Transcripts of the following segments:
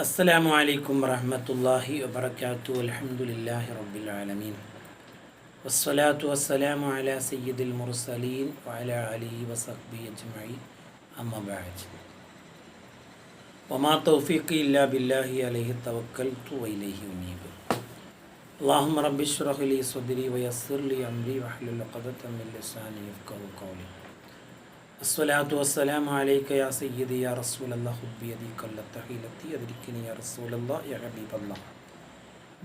السلام عليكم ورحمة الله وبركاته الحمد لله رب العالمين والصلاة والسلام على سيد المرسلين وعلى آله وصحبه أجمعين أما بعد وما توفيقي إلا بالله عليه توكلت وإليه أنيب اللهم رب اشرح لي صدري ويسر لي أمري واحلل عقدة من لساني يفقهوا قولي അസ്വലാത്തു വസ്സലാം അലൈക യാ സയ്യിദി യാ റസൂലല്ലാ ഹുബിയതി കൊല്ലത്തഹീലത്തി അതിരിക്കിനി യാ റസൂലല്ലാ യാ ഹബീബല്ലാഹ്.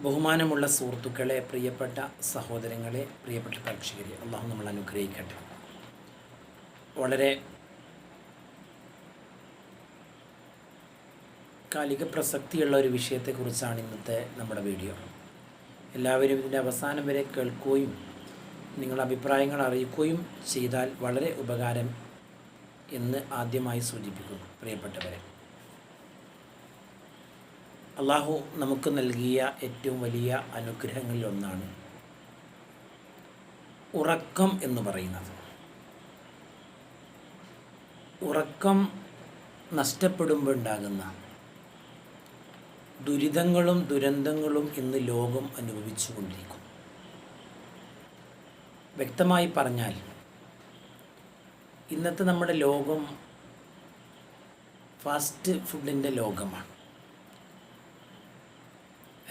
ബഹുമാനമുള്ള സുഹൃത്തുക്കളെ പ്രിയപ്പെട്ട സഹോദരങ്ങളെ പ്രിയപ്പെട്ട പ്രേക്ഷകരെ അള്ളാഹു നമ്മൾ അനുഗ്രഹിക്കട്ടെ. വളരെ കാലിക പ്രസക്തിയുള്ള ഒരു വിഷയത്തെക്കുറിച്ചാണ് ഇന്നത്തെ നമ്മുടെ വീഡിയോ. എല്ലാവരും ഇതിന്റെ അവസാനം വരെ കേൾക്കുകയും നിങ്ങളുടെ അഭിപ്രായങ്ങൾ അറിയിക്കുകയും ചെയ്താൽ വളരെ ഉപകാരം എന്ന് ആദ്യമായി സൂചിപ്പിക്കുന്നു പ്രിയപ്പെട്ടവരെ. അള്ളാഹു നമുക്ക് നൽകിയ ഏറ്റവും വലിയ അനുഗ്രഹങ്ങളിൽ ഒന്നാണ് ഉറക്കം എന്ന് പറയുന്നത്. ഉറക്കം നഷ്ടപ്പെടുമ്പോൾ ഉണ്ടാകുന്ന ദുരിതങ്ങളും ദുരന്തങ്ങളും ഇന്ന് ലോകം അനുഭവിച്ചുകൊണ്ടിരിക്കുന്നു. വ്യക്തമായി പറഞ്ഞാൽ ഇന്നത്തെ നമ്മുടെ ലോകം ഫാസ്റ്റ് ഫുഡിന്റെ ലോകമാണ്.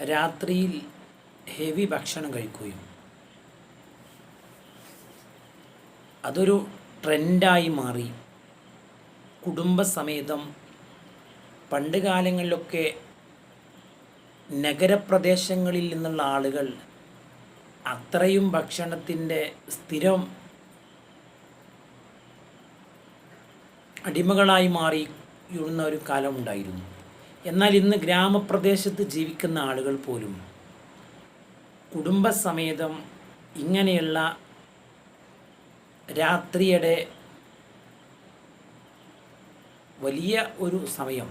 രാത്രിയിൽ ഹെവി ഭക്ഷണം കഴിക്കുകയും അതൊരു ട്രെൻഡായി മാറി. കുടുംബസമേതം പണ്ട് കാലങ്ങളിലൊക്കെ നഗരപ്രദേശങ്ങളിൽ നിന്നുള്ള ആളുകൾ അത്രയും ഭക്ഷണത്തിന്റെ സ്ഥിരം അടിമകളായി മാറിയിരുന്ന ഒരു കാലമുണ്ടായിരുന്നു. എന്നാൽ ഇന്ന് ഗ്രാമപ്രദേശത്ത് ജീവിക്കുന്ന ആളുകൾ പോലും കുടുംബസമേതം ഇങ്ങനെയുള്ള രാത്രിയുടെ വലിയ ഒരു സമയം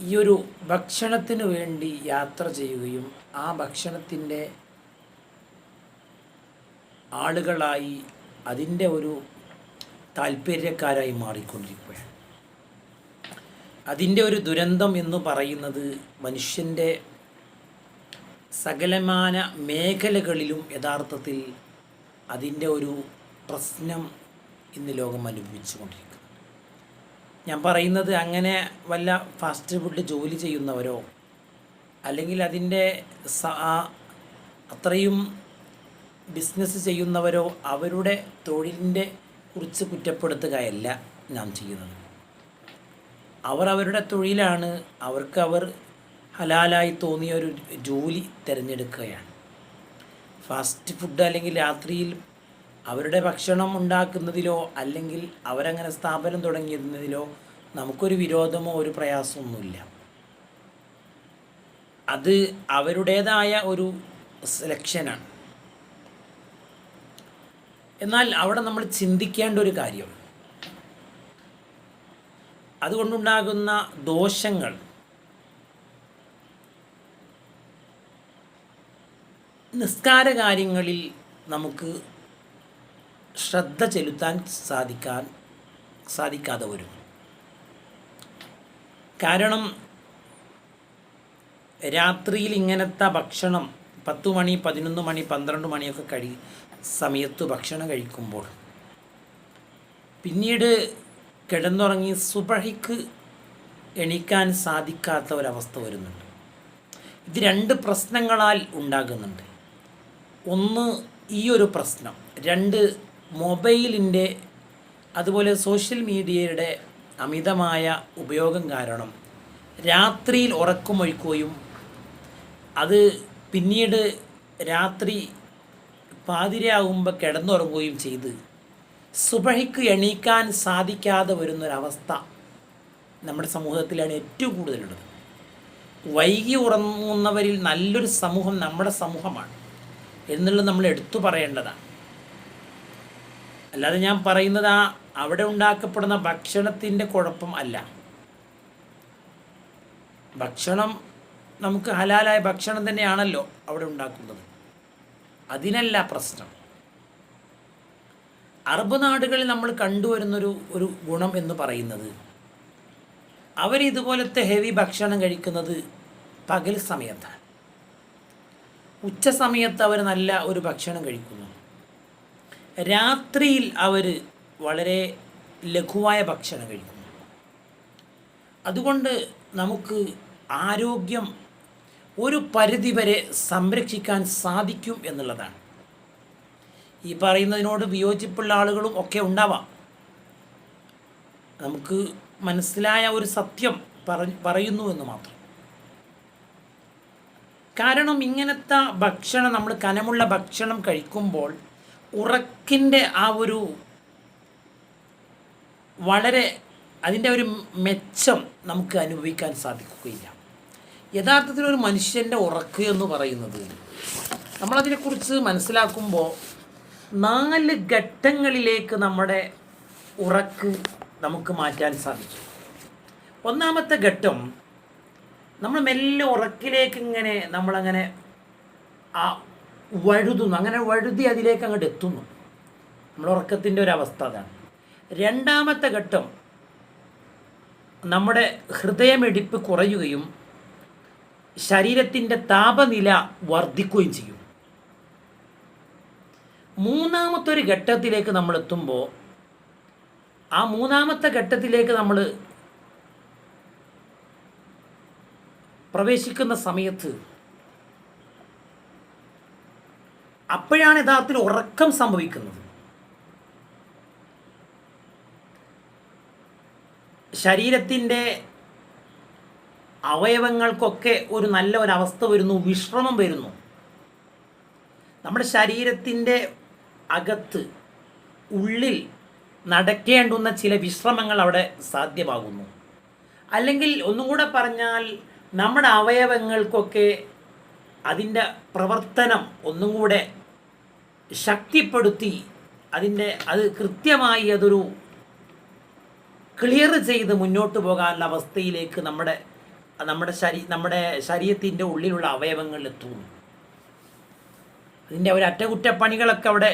ഈ ഒരു ഭക്ഷണത്തിന് വേണ്ടി യാത്ര ചെയ്യുകയും ആ ഭക്ഷണത്തിന്റെ ആളുകളായി അതിന്റെ ഒരു താല്പര്യക്കാരായി മാറിക്കൊണ്ടിരിക്കുകയാണ്. അതിന്റെ ഒരു ദുരന്തം എന്ന് പറയുന്നത് മനുഷ്യന്റെ സകലമാന മേഖലകളിലും യഥാർത്ഥത്തിൽ അതിന്റെ ഒരു പ്രശ്നം ഇന്ന് ലോകം അനുഭവിച്ചു കൊണ്ടിരിക്കുന്നു. ഞാൻ പറയുന്നത് അങ്ങനെ വല്ല ഫാസ്റ്റ് ഫുഡ് ജോലി ചെയ്യുന്നവരോ അല്ലെങ്കിൽ അതിന്റെ അത്രയും ബിസിനസ് ചെയ്യുന്നവരോ അവരുടെ തൊഴിലിന്റെ കുറിച്ച് കുറ്റപ്പെടുത്തുകയല്ല നാം ചെയ്യുന്നത്. അവർ അവരുടെ തൊഴിലാണ്. അവർക്ക് അവർ ഹലാലായി തോന്നിയ ഒരു ജോലി തിരഞ്ഞെടുക്കുകയാണ്. ഫാസ്റ്റ് ഫുഡ് അല്ലെങ്കിൽ രാത്രിയിൽ അവരുടെ ഭക്ഷണം ഉണ്ടാക്കുന്നതിലോ അല്ലെങ്കിൽ അവരങ്ങനെ സ്ഥാപനം തുടങ്ങിയിരുന്നതിലോ നമുക്കൊരു വിരോധമോ ഒരു പ്രയാസമൊന്നുമില്ല. അത് അവരുടേതായ ഒരു സെലക്ഷനാണ് എന്നാൽ അവിടെ നമ്മൾ ചിന്തിക്കേണ്ട ഒരു കാര്യം. അതുകൊണ്ടുണ്ടാകുന്ന ദോഷങ്ങൾ. നിസ്കാര കാര്യങ്ങളിൽ നമുക്ക് ശ്രദ്ധ ചെലുത്താൻ സാധിക്കാൻ സാധിക്കാതെ വരും. കാരണം രാത്രിയിൽ ഇങ്ങനത്തെ ഭക്ഷണം പത്ത് മണി പതിനൊന്ന് മണി പന്ത്രണ്ട് മണിയൊക്കെ കഴി സമയത്ത് ഭക്ഷണം കഴിക്കുമ്പോൾ. പിന്നീട് കിടന്നുറങ്ങി സുബഹിക്ക് എണീക്കാൻ സാധിക്കാത്ത ഒരവസ്ഥ വരുന്നുണ്ട്. ഇത് രണ്ട് പ്രശ്നങ്ങളാൽ ഉണ്ടാകുന്നുണ്ട്. ഒന്ന് ഈ ഒരു പ്രശ്നം. രണ്ട് മൊബൈലിന്റെ അതുപോലെ സോഷ്യൽ മീഡിയയുടെ അമിതമായ ഉപയോഗം കാരണം രാത്രിയിൽ ഉറക്കമൊഴിക്കുകയും അത് പിന്നീട് രാത്രി പാതിരയാകുമ്പോൾ കിടന്നുറങ്ങുകയും ചെയ്ത്. സുബഹിക്ക് എണീക്കാൻ സാധിക്കാതെ വരുന്നൊരവസ്ഥ നമ്മുടെ സമൂഹത്തിലാണ് ഏറ്റവും കൂടുതലുള്ളത്. വൈകി ഉറങ്ങുന്നവരിൽ നല്ലൊരു സമൂഹം നമ്മുടെ സമൂഹമാണ് എന്നുള്ളത് നമ്മൾ എടുത്തു പറയേണ്ടതാണ്. അല്ലാതെ ഞാൻ പറയുന്നത് ആ അവിടെ ഉണ്ടാക്കപ്പെടുന്ന ഭക്ഷണത്തിന്റെ കുഴപ്പം അല്ല. ഭക്ഷണം നമുക്ക് ഹലാലായ ഭക്ഷണം തന്നെയാണല്ലോ അവിടെ ഉണ്ടാക്കുന്നത്. അതിനല്ല പ്രശ്നം. അറബ് നാടുകളിൽ നമ്മൾ കണ്ടുവരുന്നൊരു ഒരു ഗുണം എന്ന് പറയുന്നത് അവരിതുപോലത്തെ ഹെവി ഭക്ഷണം കഴിക്കുന്നത് പകൽ സമയത്താണ്. ഉച്ച സമയത്ത് അവർ നല്ല ഒരു ഭക്ഷണം കഴിക്കുന്നു. രാത്രിയിൽ അവർ വളരെ ലഘുവായ ഭക്ഷണം കഴിക്കുന്നു. അതുകൊണ്ട് നമുക്ക് ആരോഗ്യം ഒരു പരിധിവരെ സംരക്ഷിക്കാൻ സാധിക്കും എന്നുള്ളതാണ്. ഈ പറയുന്നതിനോട് വിയോജിപ്പുള്ള ആളുകളും ഒക്കെ ഉണ്ടാവാം. നമുക്ക് മനസ്സിലായ ഒരു സത്യം പറയുന്നു എന്ന് മാത്രം. കാരണം ഇങ്ങനത്തെ ഭക്ഷണം നമ്മൾ കനമുള്ള ഭക്ഷണം കഴിക്കുമ്പോൾ ഉറക്കിന്റെ ആ ഒരു വളരെ അതിന്റെ ഒരു മെച്ചം നമുക്ക് അനുഭവിക്കാൻ സാധിക്കുകയില്ല. യഥാർത്ഥത്തിൽ ഒരു മനുഷ്യന്റെ ഉറക്ക് എന്ന് പറയുന്നത്. നമ്മളതിനെക്കുറിച്ച് മനസ്സിലാക്കുമ്പോൾ നാല് ഘട്ടങ്ങളിലേക്ക് നമ്മുടെ ഉറക്ക് നമുക്ക് മാറ്റാൻ സാധിച്ചു. ഒന്നാമത്തെ ഘട്ടം നമ്മൾ മെല്ലെ ഉറക്കിലേക്ക് ഇങ്ങനെ നമ്മളങ്ങനെ ആ വഴുതുന്നു. അങ്ങനെ വഴുതി അതിലേക്ക് അങ്ങോട്ട് എത്തുന്നു. നമ്മൾ ഉറക്കത്തിന്റെ ഒരു അവസ്ഥ അതാണ്. രണ്ടാമത്തെ ഘട്ടം നമ്മുടെ ഹൃദയമിടിപ്പ് കുറയുകയും ശരീരത്തിന്റെ താപനില വർദ്ധിക്കുകയും ചെയ്യും. മൂന്നാമത്തെ ഒരു ഘട്ടത്തിലേക്ക് നമ്മൾ എത്തുമ്പോൾ ആ മൂന്നാമത്തെ ഘട്ടത്തിലേക്ക് നമ്മൾ പ്രവേശിക്കുന്ന സമയത്ത് അപ്പോഴാണ് യഥാർത്ഥത്തിൽ ഉറക്കം സംഭവിക്കുന്നത്. ശരീരത്തിന്റെ അവയവങ്ങൾക്കൊക്കെ ഒരു നല്ല ഒരവസ്ഥ വരുന്നു വിശ്രമം വരുന്നു. നമ്മുടെ ശരീരത്തിന്റെ അകത്ത് ഉള്ളിൽ നടക്കേണ്ടുന്ന ചില വിശ്രമങ്ങൾ അവിടെ സാധ്യമാകുന്നു. അല്ലെങ്കിൽ ഒന്നും കൂടെ പറഞ്ഞാൽ നമ്മുടെ അവയവങ്ങൾക്കൊക്കെ അതിന്റെ പ്രവർത്തനം ഒന്നും കൂടെ ശക്തിപ്പെടുത്തി അതിന്റെ അത് കൃത്യമായി അതൊരു ക്ലിയർ ചെയ്ത് മുന്നോട്ട് പോകാനുള്ള അവസ്ഥയിലേക്ക് നമ്മുടെ നമ്മുടെ ശരീ നമ്മുടെ ശരീരത്തിന്റെ ഉള്ളിലുള്ള അവയവങ്ങളിൽ എത്തുന്നു അതിന്റെ ഒരു അറ്റകുറ്റപ്പണികളൊക്കെ അവിടെ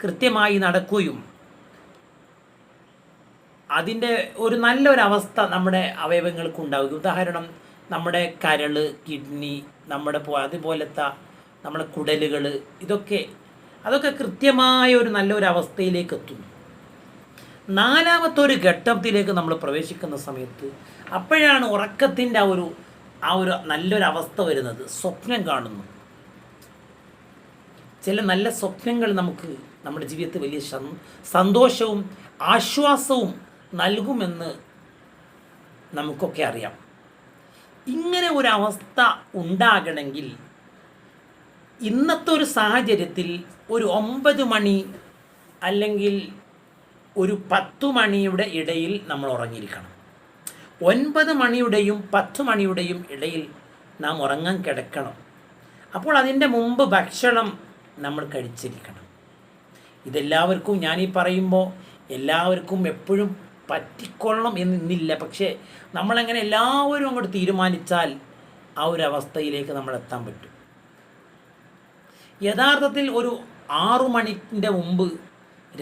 കൃത്യമായി നടക്കുകയും അതിന്റെ ഒരു നല്ലൊരവസ്ഥ നമ്മുടെ അവയവങ്ങൾക്ക് ഉണ്ടാകും ഉദാഹരണം നമ്മുടെ കരൾ കിഡ്നി നമ്മുടെ അതുപോലത്തെ നമ്മുടെ കുടലുകൾ ഇതൊക്കെ അതൊക്കെ കൃത്യമായ ഒരു നല്ലൊരവസ്ഥയിലേക്ക് എത്തുന്നു. നാലാമത്തെ ഒരു ഘട്ടത്തിലേക്ക് നമ്മൾ പ്രവേശിക്കുന്ന സമയത്ത് അപ്പോഴാണ് ഉറക്കത്തിന്റെ ആ ഒരു ആ ഒരു നല്ലൊരു അവസ്ഥ വരുന്നത്. സ്വപ്നം കാണുന്നു. ചില നല്ല സ്വപ്നങ്ങൾ നമുക്ക് നമ്മുടെ ജീവിതത്തിൽ വലിയ സന്തോഷവും ആശ്വാസവും നൽകുമെന്ന് നമുക്കൊക്കെ അറിയാം. ഇങ്ങനെ ഒരു അവസ്ഥ ഉണ്ടാകണമെങ്കിൽ ഇന്നത്തെ ഒരു സാഹചര്യത്തിൽ ഒരു ഒമ്പത് മണി അല്ലെങ്കിൽ ഒരു പത്തു മണിയുടെ ഇടയിൽ നമ്മൾ ഉറങ്ങിയിരിക്കണം. ഒൻപത് മണിയുടെയും പത്ത് മണിയുടെയും ഇടയിൽ നാം ഉറങ്ങാൻ കിടക്കണം. അപ്പോൾ അതിന്റെ മുമ്പ് ഭക്ഷണം നമ്മൾ കഴിച്ചിരിക്കണം. ഇതെല്ലാവർക്കും ഞാനീ പറയുമ്പോൾ എല്ലാവർക്കും എപ്പോഴും പറ്റിക്കൊള്ളണം എന്നില്ല. പക്ഷേ നമ്മളങ്ങനെ എല്ലാവരും അങ്ങോട്ട് തീരുമാനിച്ചാൽ ആ ഒരു അവസ്ഥയിലേക്ക് നമ്മൾ എത്താൻ പറ്റും. യഥാർത്ഥത്തിൽ ഒരു ആറു മണിന്റെ മുമ്പ്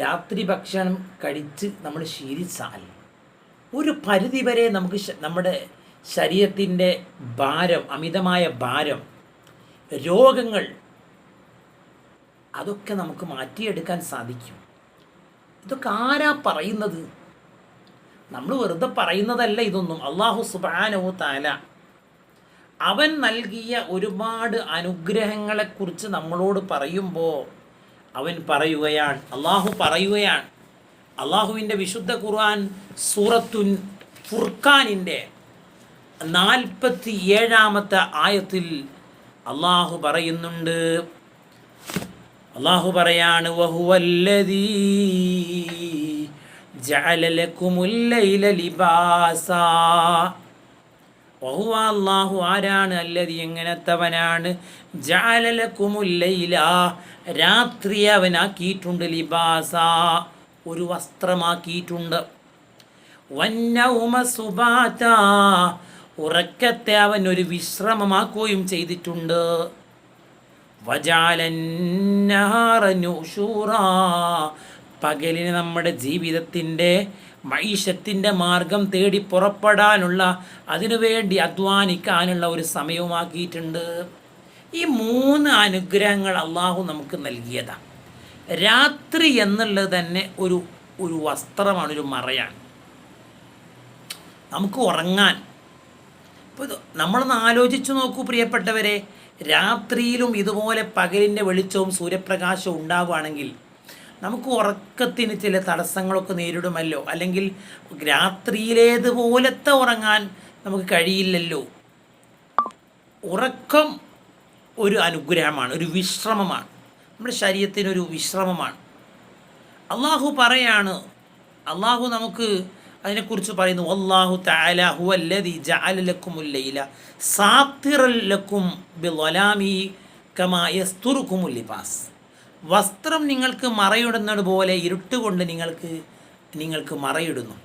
രാത്രി ഭക്ഷണം കഴിച്ച് നമ്മൾ ശീലിച്ചാൽ ഒരു പരിധി വരെ നമുക്ക് നമ്മുടെ ശരീരത്തിന്റെ ഭാരം അമിതമായ ഭാരം രോഗങ്ങൾ അതൊക്കെ നമുക്ക് മാറ്റിയെടുക്കാൻ സാധിക്കും. ഇതൊക്കെ ആരാ പറയുന്നത്? നമ്മൾ വെറുതെ പറയുന്നതല്ല ഇതൊന്നും. അള്ളാഹു സുബാനോ താല അവൻ നൽകിയ ഒരുപാട് അനുഗ്രഹങ്ങളെക്കുറിച്ച് നമ്മളോട് പറയുമ്പോൾ അവൻ പറയുകയാണ് അള്ളാഹു പറയുകയാണ് അള്ളാഹുവിന്റെ വിശുദ്ധ ഖുർആൻ സൂറത്തുൻ ഫുർഖാനിന്റെ നാൽപ്പത്തി ഏഴാമത്തെ ആയത്തിൽ അള്ളാഹു പറയുന്നുണ്ട്. അള്ളാഹു പറയാണ് അള്ളാഹു ആരാണ്? അല്ലതി എങ്ങനത്തവനാണ്? ജാലല ലക്കുമുൽ ലൈല. രാത്രി അവനാക്കിയിട്ടുണ്ട് ലിബാസ. ഒരു വസ്ത്രമാക്കിയിട്ടുണ്ട്. വന്നൗമ സുബാത ഉറക്കത്തെ അവൻ ഒരു വിശ്രമമാക്കുകയും ചെയ്തിട്ടുണ്ട്. പകലിന് നമ്മുടെ ജീവിതത്തിന്റെ മൈഷത്തിന്റെ മാർഗം തേടി പുറപ്പെടാനുള്ള അതിനുവേണ്ടി അധ്വാനിക്കാനുള്ള ഒരു സമയവുമാക്കിയിട്ടുണ്ട്. ഈ മൂന്ന് അനുഗ്രഹങ്ങൾ അള്ളാഹു നമുക്ക് നൽകിയതാണ് രാത്രി എന്നുള്ളത് തന്നെ ഒരു ഒരു വസ്ത്രമാണ് ഒരു മറയാണ്. നമുക്ക് ഉറങ്ങാൻ. ഇപ്പോൾ നമ്മളൊന്ന് ആലോചിച്ച് നോക്കൂ പ്രിയപ്പെട്ടവരെ രാത്രിയിലും ഇതുപോലെ പകലിന്റെ വെളിച്ചവും സൂര്യപ്രകാശവും ഉണ്ടാവുകയാണെങ്കിൽ നമുക്ക് ഉറക്കത്തിന് ചില തടസ്സങ്ങളൊക്കെ നേരിടുമല്ലോ. അല്ലെങ്കിൽ രാത്രിയിലേതുപോലത്തെ ഉറങ്ങാൻ നമുക്ക് കഴിയില്ലല്ലോ. ഉറക്കം ഒരു അനുഗ്രഹമാണ് ഒരു വിശ്രമമാണ്. നമ്മുടെ ശരീരത്തിനൊരു വിശ്രമമാണ്. അള്ളാഹു പറയാണ് അള്ളാഹു നമുക്ക് അതിനെക്കുറിച്ച് പറയുന്നു അള്ളാഹു താലാഹു അല്ലതി ജാലലക്കുമുല്ലയില സാത്തിറല്ലക്കും ബിളലാമി കമായസ്തുറുക്കുമുല്ലിപാസ് വസ്ത്രം നിങ്ങൾക്ക് മറയിടുന്നത് പോലെ ഇരുട്ടുകൊണ്ട് നിങ്ങൾക്ക് നിങ്ങൾക്ക് മറയിടുന്നു.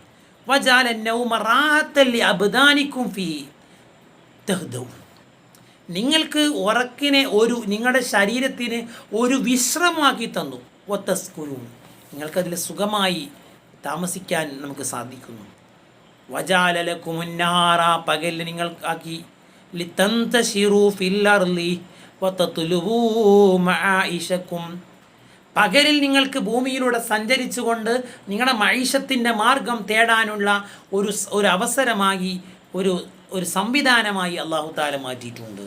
വജാലന്നവും റാഹത്തല്ലി അബദാനിക്കും ഫീ തെഹ്ദവും നിങ്ങൾക്ക് ഉറക്കിനെ ഒരു നിങ്ങളുടെ ശരീരത്തിന് ഒരു വിശ്രമമാക്കി തന്നു. ഒത്തസ്കുരു നിങ്ങൾക്കതിൽ സുഖമായി താമസിക്കാൻ നമുക്ക് സാധിക്കുന്നു. വജാലല കുമുന്നാറ പകൽ നിങ്ങൾക്കാക്കി ലിത്തന്ത ഷിറു ഫില്ലർലി തുലുവൂഷക്കും പകലിൽ നിങ്ങൾക്ക് ഭൂമിയിലൂടെ സഞ്ചരിച്ചുകൊണ്ട് നിങ്ങളുടെ മൈഷത്തിന്റെ മാർഗം തേടാനുള്ള ഒരു ഒരു അവസരമായി ഒരു ഒരു സംവിധാനമായി അള്ളാഹു താല മാറ്റിയിട്ടുണ്ട്.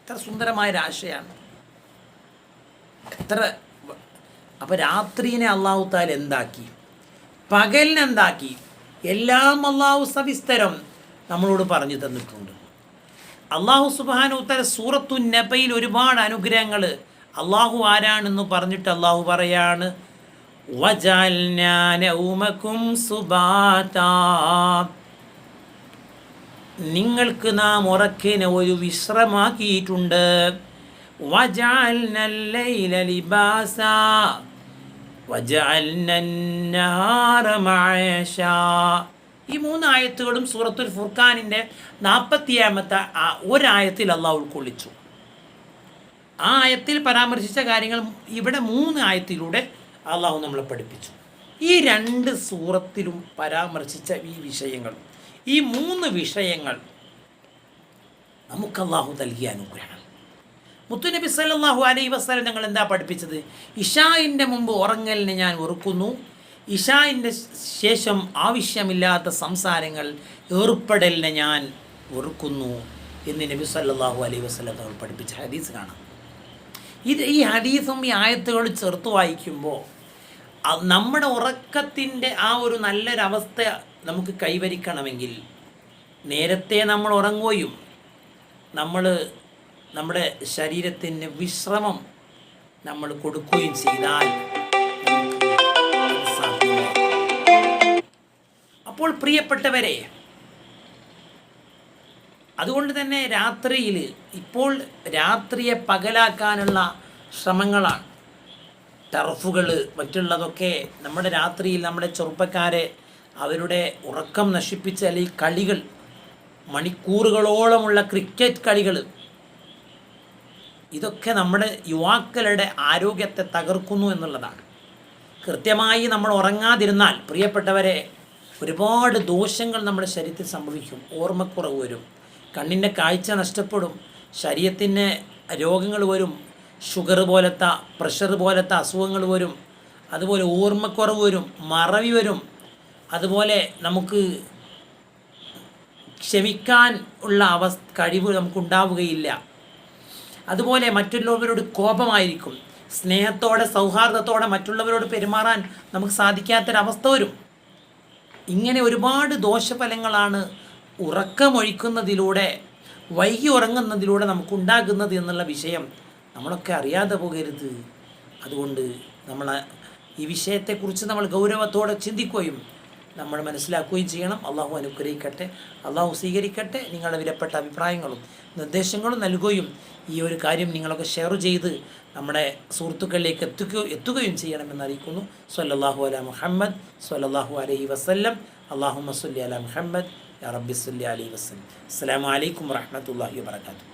എത്ര സുന്ദരമായ ഒരാശയാണ് എത്ര അപ്പം രാത്രിനെ അള്ളാഹു താല എന്താക്കി? പകലിനെന്താക്കി എല്ലാം അള്ളാഹു സവിസ്തരം നമ്മളോട് പറഞ്ഞു തന്നിട്ടുണ്ട്. അള്ളാഹു സുബാനു തല സൂറത്തു നബയിൽ ഒരുപാട് അനുഗ്രഹങ്ങൾ അള്ളാഹു ആരാണെന്ന് പറഞ്ഞിട്ട് അള്ളാഹു പറയാണ് സുബാതാ. നിങ്ങൾക്ക് നാം ഉറക്കിനെ ഒരു വിശ്രമാക്കിയിട്ടുണ്ട്. ഈ മൂന്ന് ആയത്തുകളും സൂറത്തുൽ ഫുർഖാനിന്റെ നാൽപ്പത്തിയാമത്തെ ഒരായത്തിൽ അള്ളാഹ് ഉൾക്കൊള്ളിച്ചു. ആ ആയത്തിൽ പരാമർശിച്ച കാര്യങ്ങൾ ഇവിടെ മൂന്ന് ആയത്തിലൂടെ അള്ളാഹു നമ്മളെ പഠിപ്പിച്ചു. ഈ രണ്ട് സൂറത്തിലും പരാമർശിച്ച ഈ വിഷയങ്ങളും ഈ മൂന്ന് വിഷയങ്ങൾ നമുക്ക് അള്ളാഹു നൽകിയ അനുഗ്രഹം. മുത്തുനബി സല്ലാഹു അലൈ വസ്ലം ഞങ്ങൾ എന്താ പഠിപ്പിച്ചത്? ഇഷായിന്റെ മുമ്പ് ഉറങ്ങലിനെ ഞാൻ ഉറക്കുന്നു ഇഷായിന്റെ ശേഷം ആവശ്യമില്ലാത്ത സംസാരങ്ങൾ ഏർപ്പെടലിനെ ഞാൻ ഒറുക്കുന്നു എന്ന് നബി സല്ലാഹു അലൈ വസ്ലം തങ്ങൾ പഠിപ്പിച്ച ഹദീസ് കാണാം. ഇത് ഈ ഹദീസും ഈ ആയത്തുകൾ ചേർത്ത് വായിക്കുമ്പോൾ നമ്മുടെ ഉറക്കത്തിന്റെ ആ ഒരു നല്ലൊരവസ്ഥ നമുക്ക് കൈവരിക്കണമെങ്കിൽ നേരത്തെ നമ്മൾ ഉറങ്ങുകയും നമ്മൾ നമ്മുടെ ശരീരത്തിന് വിശ്രമം നമ്മൾ കൊടുക്കുകയും ചെയ്താൽ. അപ്പോൾ പ്രിയപ്പെട്ടവരെ അതുകൊണ്ട് തന്നെ രാത്രിയിൽ ഇപ്പോൾ രാത്രിയെ പകലാക്കാനുള്ള ശ്രമങ്ങളാണ് ടർഫുകൾ മറ്റുള്ളതൊക്കെ നമ്മുടെ രാത്രിയിൽ നമ്മുടെ ചെറുപ്പക്കാരെ അവരുടെ ഉറക്കം നശിപ്പിച്ച അല്ലെങ്കിൽ കളികൾ മണിക്കൂറുകളോളമുള്ള ക്രിക്കറ്റ് കളികൾ ഇതൊക്കെ നമ്മുടെ യുവാക്കളുടെ ആരോഗ്യത്തെ തകർക്കുന്നു എന്നുള്ളതാണ്. കൃത്യമായി നമ്മൾ ഉറങ്ങാതിരുന്നാൽ പ്രിയപ്പെട്ടവരെ ഒരുപാട് ദോഷങ്ങൾ നമ്മുടെ ശരീരത്തിൽ സംഭവിക്കും. ഓർമ്മക്കുറവ് വരും കണ്ണിന്റെ കാഴ്ച നഷ്ടപ്പെടും ശരീരത്തിന് രോഗങ്ങൾ വരും ഷുഗർ പോലത്തെ പ്രഷർ പോലത്തെ അസുഖങ്ങൾ വരും അതുപോലെ ഓർമ്മക്കുറവ് വരും മറവി വരും. അതുപോലെ നമുക്ക് ക്ഷമിക്കാൻ ഉള്ള അവസ്ഥ കഴിവ് നമുക്കുണ്ടാവുകയില്ല. അതുപോലെ മറ്റുള്ളവരോട് കോപമായിരിക്കും. സ്നേഹത്തോടെ സൗഹാർദ്ദത്തോടെ മറ്റുള്ളവരോട് പെരുമാറാൻ നമുക്ക് സാധിക്കാത്തൊരവസ്ഥ വരും. ഇങ്ങനെ ഒരുപാട് ദോഷഫലങ്ങളാണ് ഉറക്കമൊഴിക്കുന്നതിലൂടെ വൈകി ഉറങ്ങുന്നതിലൂടെ നമുക്കുണ്ടാകുന്നത് എന്നുള്ള വിഷയം നമ്മളൊക്കെ അറിയാതെ പോകരുത്. അതുകൊണ്ട് നമ്മൾ ഈ വിഷയത്തെക്കുറിച്ച് നമ്മൾ ഗൗരവത്തോടെ ചിന്തിക്കുകയും നമ്മൾ മനസ്സിലാക്കുകയും ചെയ്യണം. അള്ളാഹു അനുഗ്രഹിക്കട്ടെ. അള്ളാഹു സ്വീകരിക്കട്ടെ. നിങ്ങളുടെ വിലപ്പെട്ട അഭിപ്രായങ്ങളും നിർദ്ദേശങ്ങളും നൽകുകയും ഈ ഒരു കാര്യം നിങ്ങളൊക്കെ ഷെയർ ചെയ്ത് നമ്മുടെ സുഹൃത്തുക്കളിലേക്ക് എത്തുകയോ എത്തുകയും ചെയ്യണമെന്ന് അറിയിക്കുന്നു. സല്ലല്ലാഹു അല മുഹമ്മദ് സല്ലല്ലാഹു അലൈഹി വസല്ലം. അള്ളാഹു സല്ലി അല മുഹമ്മദ്. യാ റബ്ബി സല്ലി അലൈഹി വസല്ലം. അസ്സലാമു അലൈക്കും വറഹ്മത്തുള്ളാഹി വബറകാതുഹു.